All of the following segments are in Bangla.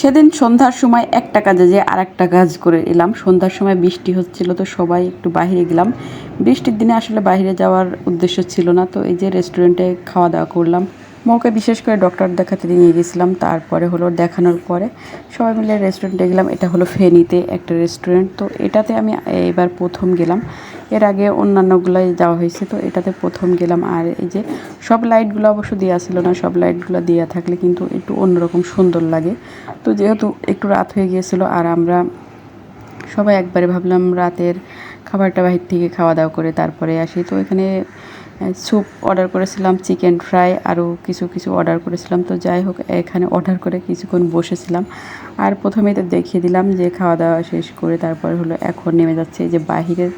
সেদিন সন্ধ্যার সময় একটা কাজে যে আর একটা কাজ করে এলাম। সন্ধ্যার সময় বৃষ্টি হচ্ছিল তো সবাই একটু বাইরে গেলাম। বৃষ্টির দিনে আসলে বাইরে যাওয়ার উদ্দেশ্য ছিল না তো এই যে রেস্টুরেন্টে খাওয়া দাওয়া করলাম। মৌকে বিশেষ করে ডক্টর দেখাতে নিয়ে গেছিলাম, তারপরে হলো দেখানোর পরে সবাই মিলে রেস্টুরেন্টে গেলাম। এটা হলো ফেনীতে একটা রেস্টুরেন্ট তো এটাতে আমি এবার প্রথম গেলাম। এর আগে অন্যান্যগুলাই যাওয়া হয়েছে, তো এটাতে প্রথম গেলাম। আর এই যে সব লাইটগুলো অবশ্য দেওয়া ছিল না, সব লাইটগুলো দেওয়া থাকলে কিন্তু একটু অন্যরকম সুন্দর লাগে। তো যেহেতু একটু রাত হয়ে গিয়েছিল আর আমরা সবাই একবারে ভাবলাম রাতের খাবারটা বাহির থেকে খাওয়া দাওয়া করে তারপরে আসি, তো এখানে স্যুপ অর্ডার করেছিলাম চিকেন ফ্রাই আরও কিছু কিছু অর্ডার করেছিলাম। তো যাই হোক, এখানে অর্ডার করে কিছুক্ষণ বসেছিলাম। আর প্রথমেই তো দেখিয়ে দিলাম যে খাওয়া দাওয়া শেষ করে তারপর হলো এখন নেমে যাচ্ছে যে বাহিরের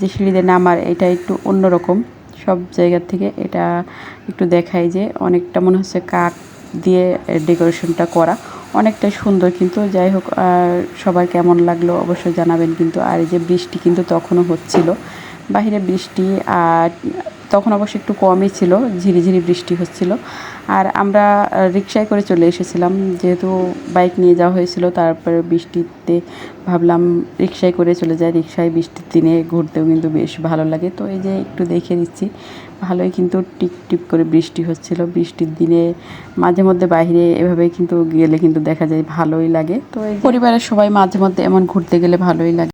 যে সিঁড়িতে নামার, এটা একটু অন্যরকম। সব জায়গার থেকে এটা একটু দেখাই যে অনেকটা মনে হচ্ছে কাঠ দিয়ে ডেকোরেশনটা করা। অনেকটাই সুন্দর কিন্তু, যাই হোক সবার কেমন লাগল অবশ্যই জানাবেন কিন্তু। আর এই যে বৃষ্টি কিন্তু তখনও হচ্ছিল। বাহিরে বৃষ্টি আর তখন অবশ্য একটু কমই ছিল ঝিরিঝিরি বৃষ্টি হচ্ছিল। আর আমরা রিক্সায় করে চলে এসেছিলাম। যেহেতু বাইক নিয়ে যাওয়া হয়েছিল, তারপরে বৃষ্টিতে ভাবলাম রিক্সায় করে চলে যাই। রিক্সায় বৃষ্টির দিনে ঘুরতেও কিন্তু বেশ ভালো লাগে। তো এই যে একটু দেখে দিচ্ছি ভালোই কিন্তু টিপ টিপ করে বৃষ্টি হচ্ছিল। বৃষ্টির দিনে মাঝে মধ্যে বাইরে এভাবে কিন্তু গেলে কিন্তু দেখা যায় ভালোই লাগে। তো পরিবারের সবাই মাঝে মধ্যে এমন ঘুরতে গেলে ভালোই লাগে।